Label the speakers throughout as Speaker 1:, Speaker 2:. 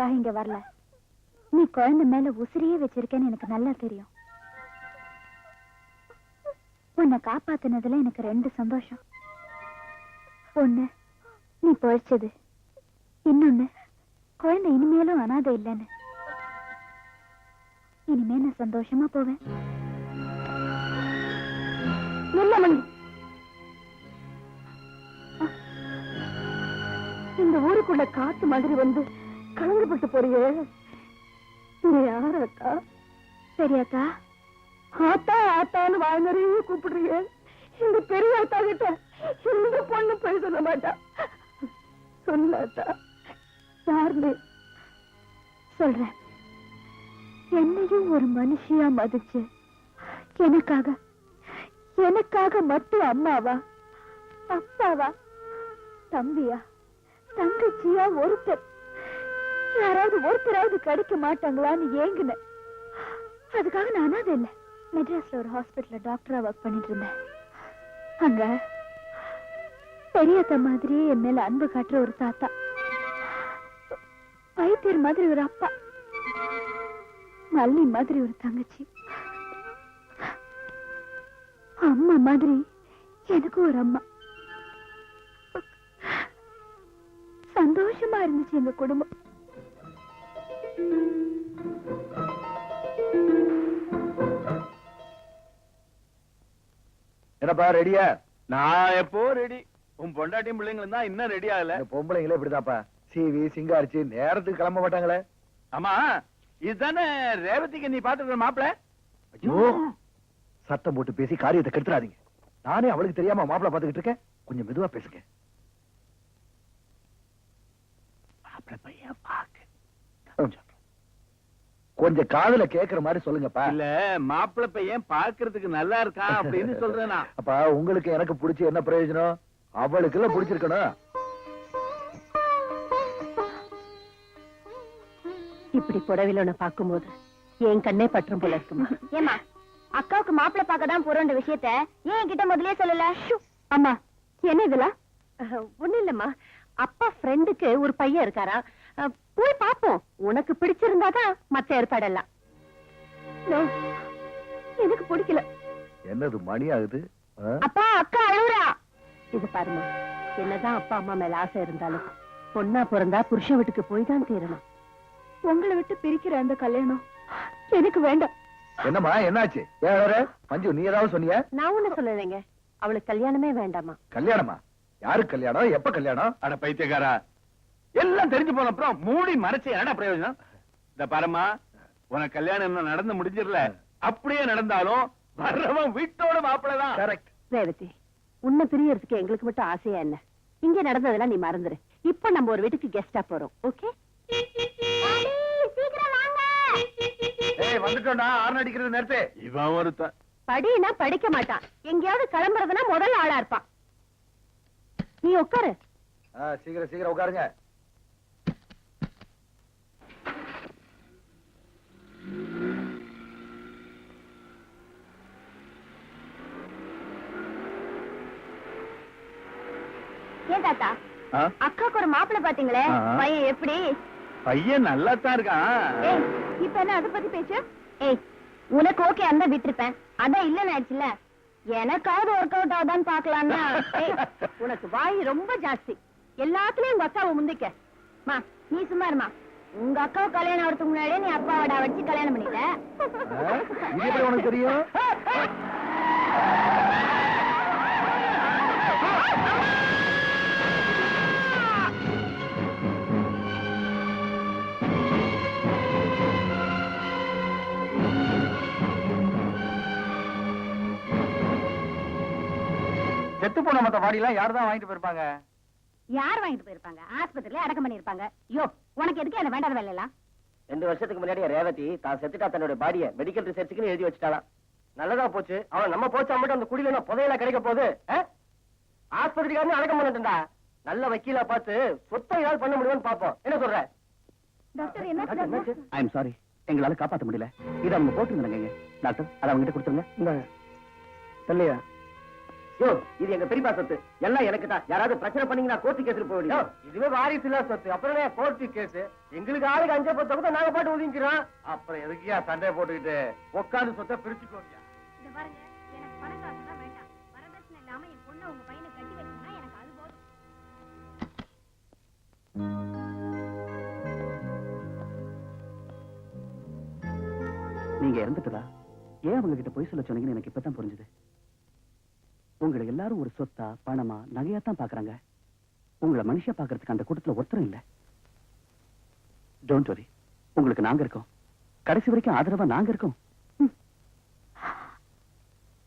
Speaker 1: வாழ்க்கையும் இங்க வரல. நீ குழந்தை மேல உசிரியே வச்சிருக்கேன்னு எனக்கு நல்லா தெரியும். உன்னை காப்பாத்தினதுல எனக்கு ரெண்டு சந்தோஷம். ஒண்ணு நீ பொழைச்சது. இன்னொன்னு குழந்தை இனிமேலும் அனாதை இல்லைன்னு. இனிமே நான் சந்தோஷமா போவேன். இந்த ஊருக்குள்ள காத்து மாதிரி வந்து கலந்துபட்டு போறியே. நீ யார் அக்கா? பெரியாக்கா ஆத்தா ஆத்தான்னு வாய் நிறைய கூப்பிடுறியே. இந்த பெரிய அத்தா கிட்ட இந்த பொண்ணு போய் சொல்ல மாட்டா? சொல்லாத்தா யாருன்னு சொல்றேன். என்னையும் ஒரு மனுஷியா மதிச்சு எனக்காக எனக்காக மட்டும் அம்மாவா? அப்பாவா? தம்பியா? தங்கச்சியா? ஒருத்தர் யாராவது ஒருத்தராவது கிடைக்க மாட்டாங்களான்னு ஏங்குனேன் அதுக்காக நான் அனாதை இல்லை. மெட்ராஸ்ல ஒரு ஹாஸ்பிடல்ல டாக்டரா ஒர்க் பண்ணிட்டு இருந்தேன். அங்க பெரியத்த மாதிரியே என் மேல அன்பு காட்டுற ஒரு தாத்தா. வைத்தியர் மாதிரி ஒரு அப்பா. மல்லி மாதிரி ஒரு தங்கச்சி. அம்மா மாதிரி எனக்கு ஒரு அம்மா. சந்தோஷமா இருந்துச்சு எங்க குடும்பம்.
Speaker 2: என்னப்பா ரெடியா
Speaker 3: நான் எப்போ ரெடி உன் பொண்டாட்டியும் பிள்ளைங்களும் தான் இன்னும் ரெடி ஆகல
Speaker 2: பொம்பளைங்களே இப்படிதான்ப்பா. சீவி சிங்காரிச்சு நேரத்துக்கு கிளம்ப மாட்டாங்களே.
Speaker 3: ஆமா இதுதானே ரேவதிக்கு நீ பாத்துக்கிற மாப்பிள?
Speaker 2: ஐயோ சத்தம் போட்டு பேசி காரியத்தை கெடுத்துறாதீங்க. நானே அவளுக்கு தெரியாம மாப்பிளை பாத்துக்கிட்டு இருக்கேன். கொஞ்சம் மெதுவா பேசுங்க.
Speaker 3: மாப்பிள பையன் பாக்கு
Speaker 2: கொஞ்சம் காதுல கேக்குற மாதிரி சொல்லுங்கப்பா.
Speaker 3: இல்ல மாப்பிள பையன் பாக்குறதுக்கு நல்லா இருக்கான் அப்படின்னு சொல்றேன்.
Speaker 2: அப்பா உங்களுக்கு எனக்கு பிடிச்சி என்ன பிரயோஜனம்? அவளுக்கு எல்லாம் பிடிச்சிருக்கணும்.
Speaker 4: இப்படி புடவையில உன்னை பார்க்கும்போது என் கண்ணே பற்றும் போல இருக்குமா?
Speaker 1: ஏமா அக்காவுக்கு மாப்பிள்ளை பார்க்க தான் போறோன்ற விஷயத்த ஏன் என்கிட்ட முதல்லயே சொல்லல? அம்மா என்ன இதெல்லாம்?
Speaker 4: ஒண்ணு இல்லம்மா. அப்பா ஃப்ரெண்டுக்கு ஒரு பையன் இருக்காரா போய் பாப்போம் உனக்கு பிடிச்சிருந்தாதான் மத்த ஏற்பாடெல்லாம்.
Speaker 1: No, எனக்கு பிடிக்கல.
Speaker 2: என்னது மணி ஆகுது?
Speaker 1: அப்பா அக்கா அழுவுறா.
Speaker 4: இது பாருமா என்னதான் அப்பா அம்மா மேல ஆசை இருந்தாலும் பொண்ணா பிறந்தா புருஷன் வீட்டுக்கு போய் தான் தீரணும்
Speaker 1: உங்களை விட்டு பிரிக்கிற அந்த கல்யாணம் எனக்கு வேண்டாம்.
Speaker 2: என்னம்மா என்னாச்சு? அழற? மஞ்சு நீ ஏதாவது சொன்னியா?
Speaker 4: நான் ஒண்ணு சொல்லலைங்க. அவளுக்கு கல்யாணமே வேண்டாமா?
Speaker 2: கல்யாணமா? யாருக்கு கல்யாணம்? எப்ப கல்யாணம்?
Speaker 3: அட பைத்தியக்காரா எல்லாம் தெரிஞ்சு போன அப்புறம் மூடி மறைச்சு என்ன பிரயோஜனம்? இந்த பாரும்மா உனக்கு கல்யாணம் இன்னும் நடந்து முடிஞ்சிடல. அப்படியே நடந்தாலும் வர்றவன் வீட்டோட மாப்பிளதான்.
Speaker 2: கரெக்ட்
Speaker 4: ரேவதி உன்னை பிரியறதுக்கு எங்களுக்கு மட்டும் ஆசையா என்ன? இங்க நடந்ததெல்லாம் நீ மறந்துரு. இப்ப நம்ம ஒரு வீட்டுக்கு கெஸ்டா போறோம் ஓகே
Speaker 1: சீக்கிரம் வாங்க.
Speaker 2: ஏய் வந்துட்டோம்டா ஆர்ன் அடிக்கிறது நேரத்தே
Speaker 3: இவன் ஒருத்தன்.
Speaker 4: படினா படிக்க மாட்டான். எங்கேயாவது கிளம்புறதுன்னா முதல் ஆளா இருப்பான். நீ உட்காரு.
Speaker 2: ஆ, சீக்கிரம் சீக்கிரம் உட்காருங்க.
Speaker 1: தாத்தா? அக்காக்கு ஒரு மாப்பிள்ளை பாத்தீங்களே. பையன் எப்படி?
Speaker 3: பையன் நல்லா தான் இருக்கான்
Speaker 1: இப்ப என்ன அத பத்தி பேசு? ஏய் உனக்கு ஓகே அந்த விட்டுருப்பேன் அதான் இல்லன்னு ஆயிடுச்சுல. எனக்காவது ஒர்க் அவுட் ஆகுதான்னு பாக்கலாம்னா
Speaker 4: உனக்கு வாய் ரொம்ப ஜாஸ்தி. எல்லாத்துலயும் உங்க அக்காவை முந்திக்க.
Speaker 1: மா நீ சும்மா இருமா. உங்க அக்காவை கல்யாணம் ஆகிறதுக்கு முன்னாடியே நீ அப்பாவோட வச்சு கல்யாணம் பண்ணிட்ட.
Speaker 2: உனக்கு தெரியும்?
Speaker 3: செத்து போன மத்த பாடி எல்லாம் யாரு தான் வாங்கிட்டு போயிருப்பாங்க?
Speaker 1: யார் வாங்கிட்டு போயிருப்பாங்க? ஆஸ்பத்திரியில அடக்கம் பண்ணிருப்பாங்க யோ உனக்கு எதுக்கு என்ன வேண்டாத வேலை எல்லாம்
Speaker 5: ரெண்டு வருஷத்துக்கு முன்னாடி ரேவதி தான் செத்துட்டா தன்னோட பாடிய மெடிக்கல் ரிசர்ச்சுக்குன்னு எழுதி வச்சுட்டாளாம். நல்லதா போச்சு. அவன் நம்ம போச்சா மட்டும் அந்த குடியில புதையல கிடைக்க போகுது? ஆஸ்பத்திரிக்காரனே அடக்கம் பண்ணட்டும்டா. நல்ல வக்கீலா பார்த்து சொத்தை ஏதாவது பண்ண முடியும்னு பாப்போம் என்ன சொல்ற?
Speaker 1: டாக்டர் என்ன?
Speaker 6: ஐ எம் சாரி எங்களால காப்பாத்த முடியல. இதை அவங்க போட்டுருந்தாங்க டாக்டர் அதை அவங்க கிட்ட கொடுத்துருங்க இல்லையா
Speaker 5: யோ இது எங்க பெரியப்பா சொத்து. எல்லாம் எனக்கு தான் யாராவது பிரச்சனை பண்ணீங்கன்னா கோர்ட்டு கேஸ்ல போக முடியும் இதுவே வாரிசு இல்ல சொத்து. அப்புறம் கோர்ட்டு கேஸ் எங்களுக்கு ஆளுக்கு அஞ்சு பத்து கூட நாங்க பாட்டு ஒதுங்கிறோம் அப்புறம் எதுக்கியா சண்டை போட்டுக்கிட்டு? உட்காந்து சொத்தை பிரிச்சுக்கோங்க
Speaker 6: நீங்க இறந்துட்டதா? ஏன் அவங்க கிட்ட போய் சொல்ல சொன்னீங்கன்னு எனக்கு இப்பதான் புரிஞ்சுது. உங்களை எல்லாரும் ஒரு சொத்தா பணமா நகையா தான் பாக்குறாங்க உங்களை மனுஷ பாக்குறதுக்கு அந்த கூட்டத்துல ஒருத்தரும் இல்ல. டோன்ட் வரி உங்களுக்கு நாங்க இருக்கோம். கடைசி வரைக்கும் ஆதரவா நாங்க இருக்கோம்.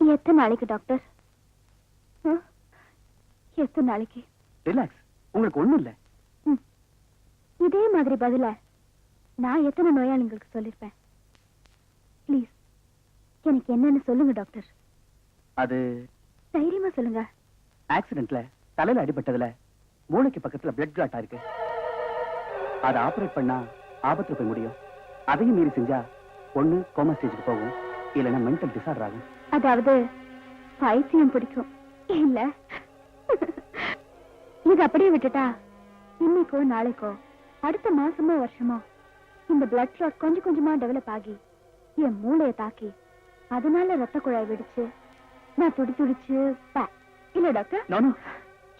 Speaker 1: எத்தனை நாளைக்கு டாக்டர்? எத்தனை நாளைக்கு?
Speaker 6: ரிலாக்ஸ் உங்களுக்கு ஒண்ணும் இல்ல.
Speaker 1: இதே மாதிரி பதில நான் எத்தனை நோயாளிங்களுக்கு சொல்லிருப்பேன்? ப்ளீஸ் எனக்கு என்னன்னு சொல்லுங்க டாக்டர்.
Speaker 6: அது
Speaker 1: தைரியமா சொல்லுங்க.
Speaker 6: ஆக்சிடென்ட்ல தலையில அடிபட்டதுல மூளைக்கு பக்கத்துல பிளட் கிளாட் இருக்கு அதை ஆபரேட் பண்ணா ஆபத்துல போய் முடியும். அதையும் மீறி செஞ்சா ஒண்ணு கோமா ஸ்டேஜுக்கு போகும். இல்லைன்னா மென்டல் டிசார்டர் ஆகும்.
Speaker 1: அதாவது பைத்தியம் பிடிக்கும். இல்ல. இது அப்படியே விட்டுட்டா இன்னைக்கோ நாளைக்கோ அடுத்த மாசமோ வருஷமோ இந்த பிளட் கிளாட் கொஞ்சம் கொஞ்சமா டெவலப் ஆகி என் மூளையை தாக்கி அதனால ரத்த குழாய் வெடிச்சு நான் துடி துடிச்சு இல்ல டாக்டர்.
Speaker 6: நானும்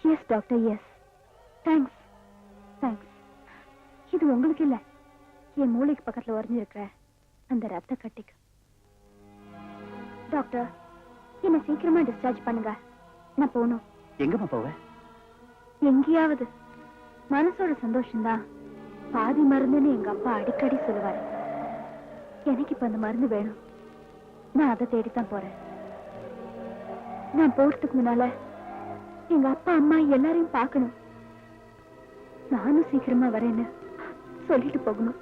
Speaker 1: yes doctor yes thanks thanks இது உங்களுக்கு இல்ல. என் மூளைக்கு பக்கத்துல உறைஞ்சிருக்கிற அந்த ரத்த கட்டிக்கு. டாக்டர் என்ன சீக்கிரமா டிஸ்சார்ஜ் பண்ணுங்க. நான் போகணும்.
Speaker 6: எங்கம்மா போவ?
Speaker 1: எங்கேயாவது. மனசோட சந்தோஷம்தான். பாதி மருந்துன்னு எங்க அப்பா அடிக்கடி சொல்லுவாரு. எனக்கு இப்ப அந்த மருந்து வேணும். நான் அதை தேடித்தான் போறேன். நான் போறதுக்கு முன்னால எங்க அப்பா அம்மா எல்லாரையும் பார்க்கணும். நானும் சீக்கிரமா வரேன்னு சொல்லிட்டு போகணும்.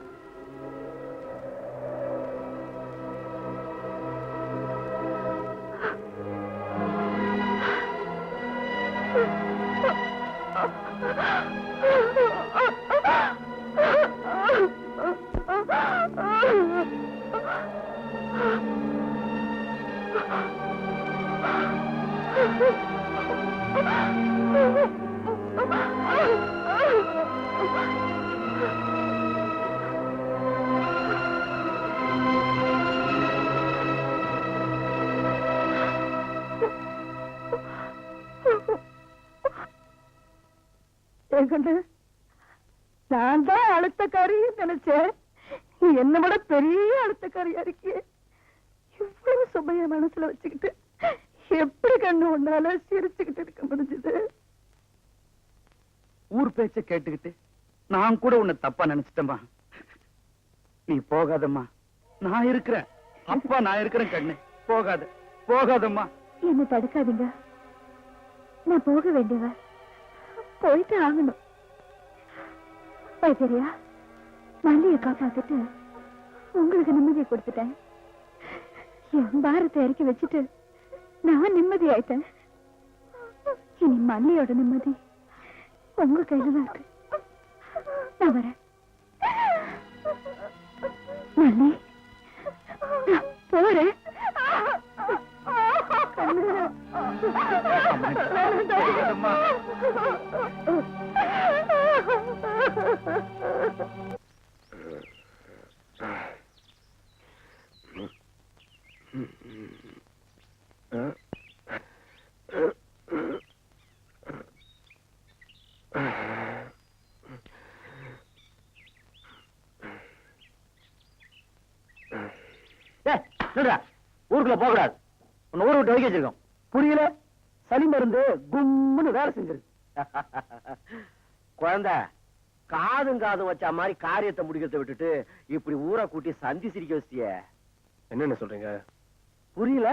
Speaker 4: ஏகண்டு நான் தான் அழுத்தக்காரி நினைச்சேன். நீ என்ன விட பெரிய அழுத்தக்காரியா இருக்கியே இவ்வளவு சுமைய மனசுல வச்சுக்கிட்டு எப்படி கண்ணு உன்னால சிரிச்சுக்கிட்டு இருக்க முடிஞ்சது?
Speaker 6: ஊர் பேச்ச கேட்டுக்கிட்டு நான் கூட உன்னை தப்பா நினைச்சிட்டேம்மா. நீ போகாதம்மா. நான் இருக்கிறேன். அப்பா நான் இருக்கிறேன் கண்ணு. போகாத. போகாதம்மா.
Speaker 1: என்ன தடுக்காதீங்க. நான் போக வேண்டியவ போயிட்டு ஆகணும். வைத்தியரியா மல்லியை காப்பாத்திட்டு உங்களுக்கு நிம்மதியை கொடுத்துட்டேன். என் பாரத்தை இறக்கி வச்சுட்டு நான் நிம்மதி ஆயிட்டேன் இனி மல்லியோட நிம்மதி உங்க கையில தான் இருக்கு. நான் வரேன். மல்லி போறேன்.
Speaker 5: ஏய், ஊருக்குள்ள போகக்கூடாது. கூடாது உன்னை ஊரை விட்டு ஒதுக்கி வச்சிருக்கோம்.
Speaker 6: புரியல? சளி மருந்து கும்முன்னு வேலை செஞ்சிருக்கு.
Speaker 5: குழந்தை காதும் காதும் வச்ச மாதிரி காரியத்தை முடிக்கிறத விட்டுட்டு இப்படி ஊரை கூட்டி சந்தி சிரிக்க வச்சிய
Speaker 3: என்னென்ன சொல்றீங்க?
Speaker 5: புரியல.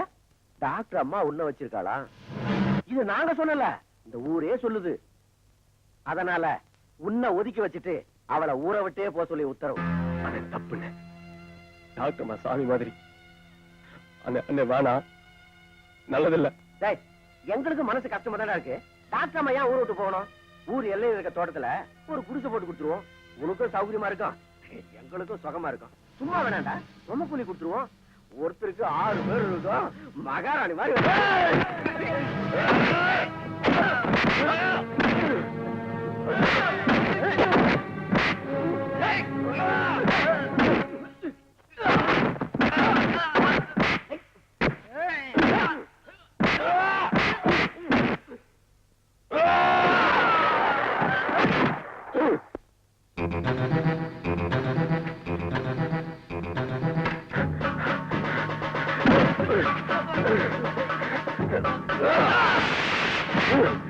Speaker 5: டாக்டர் அம்மா உன்ன வச்சிருக்காளா? இது நாங்க சொல்லல இந்த ஊரே சொல்லுது. அதனால உன்னை ஒதுக்கி வச்சுட்டு அவளை ஊற விட்டே போக சொல்லி உத்தரவு.
Speaker 7: அது தப்புண்ணே. டாக்டர் சாமி மாதிரி. அண்ணே வேணா. நல்லதில்ல.
Speaker 5: டேய் எங்களுக்கு மனசு கஷ்டமா தானே இருக்கு? டாக்டர் அம்மா ஏன் ஊரை விட்டு போகணும்? ஊர் எல்லையில் இருக்க தோட்டத்துல ஒரு குடிசை போட்டு கொடுத்துருவோம் உனக்கும் சௌகரியமா இருக்கும் எங்களுக்கும் சுகமா இருக்கும் சும்மா வேணாண்டா ரொம்ப கூலி கொடுத்துருவோம் ஒருத்தருக்கு ஆறு பேர் இருக்கும் மகாராணி மாதிரி
Speaker 8: 으아!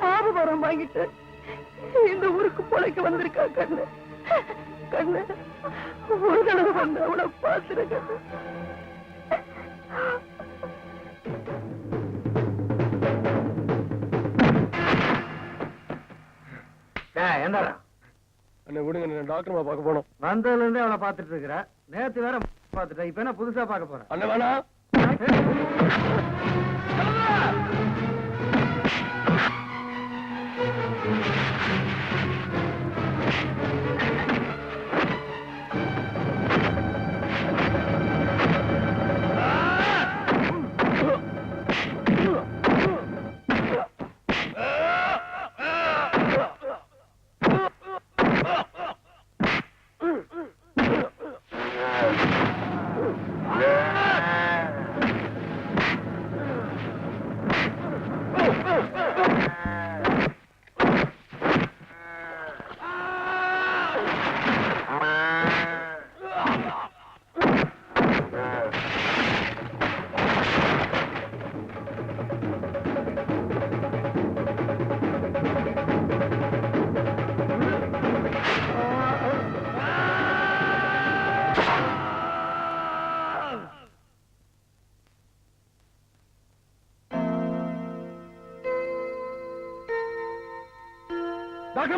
Speaker 8: சாவு வரம் வாங்கிட்டு இந்த ஊருக்கு பொழைக்க வந்திருக்கா கண்ணு. கண்ணு ஒரு தடவை வந்து அவளை பார்த்துரு கண்ணு.
Speaker 5: என்னடா?
Speaker 7: அண்ணே விடுங்க டாக்டர் பார்க்க போனோம்.
Speaker 5: வந்ததுல இருந்தே அவளை பாத்துட்டு இருக்கிற. நேத்து வேற பாத்துட்டேன் இப்ப என்ன புதுசா பார்க்க போறேன்
Speaker 7: அண்ணே வேணா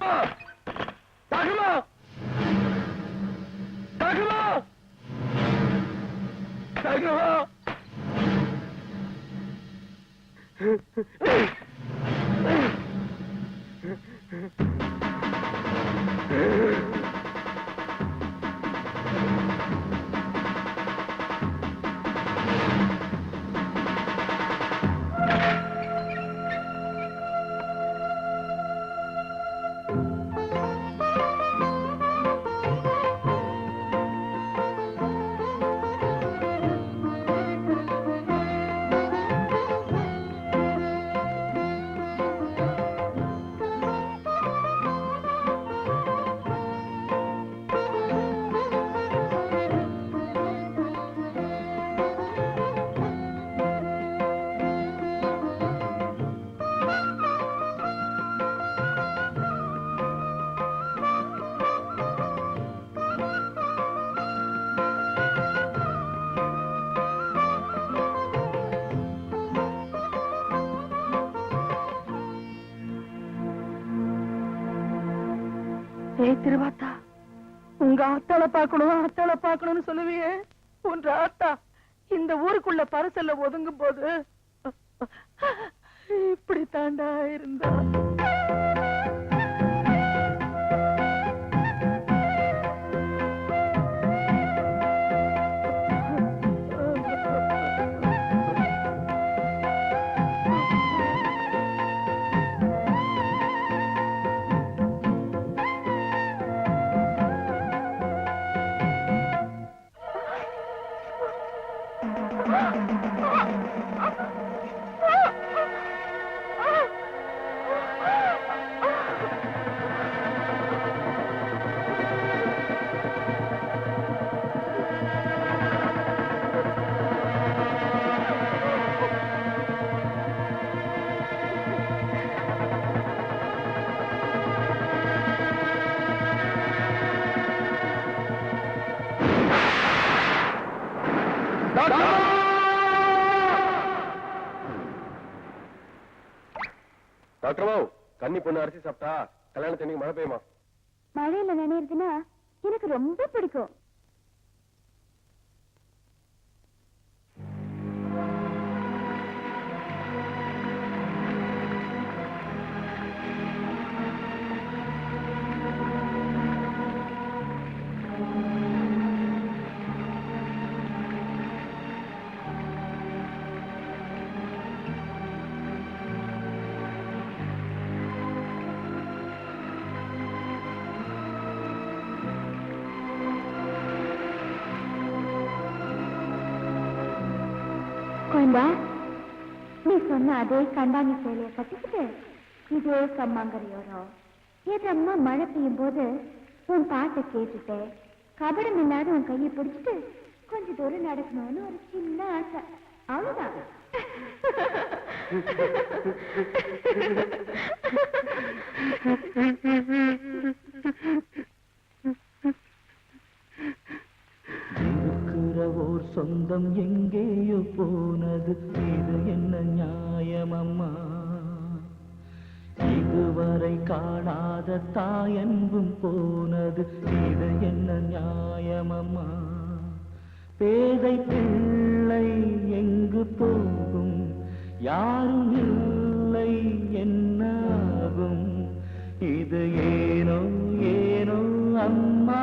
Speaker 7: Come
Speaker 8: on! திருவாத்தா உங்க அத்தால பாக்கணும் அத்தால பாக்கணும்னு சொல்லுவியே. உன்ற ஆத்தா இந்த ஊருக்குள்ள பரிசல்ல ஒதுங்கும் போது இப்படி தாண்டா இருந்தா.
Speaker 7: டாக்டர் பாபு பொண்ணு அரிசி சாப்பிட்டா கல்யாணத்தன்னைக்கு மழை பெய்யுமா?
Speaker 1: மழையில நினைறதுன்னா எனக்கு ரொம்ப பிடிக்கும். கோயந்தா நீ சொன்ன அதே கண்டாங்கி சேலைய கட்டிக்கிட்டு இதே கம்மாங்கரையோரம் ஏதம்மா மழை பெய்யும் போது உன் பாட்டை கேட்டுட்டு கபடம் இல்லாத உன் கையை பிடிச்சிட்டு கொஞ்ச தூரம் நடக்கணும்னு ஒரு சின்ன ஆசை. அவ்வளவுதான்.
Speaker 9: இருக்கிற காணாத தாயன்பும் போனது இது என்ன நியாயமம்மா? பேதை பிள்ளை எங்கு போகும்? யாரும் இல்லை என்னாகும்? இது ஏனோ ஏனோ அம்மா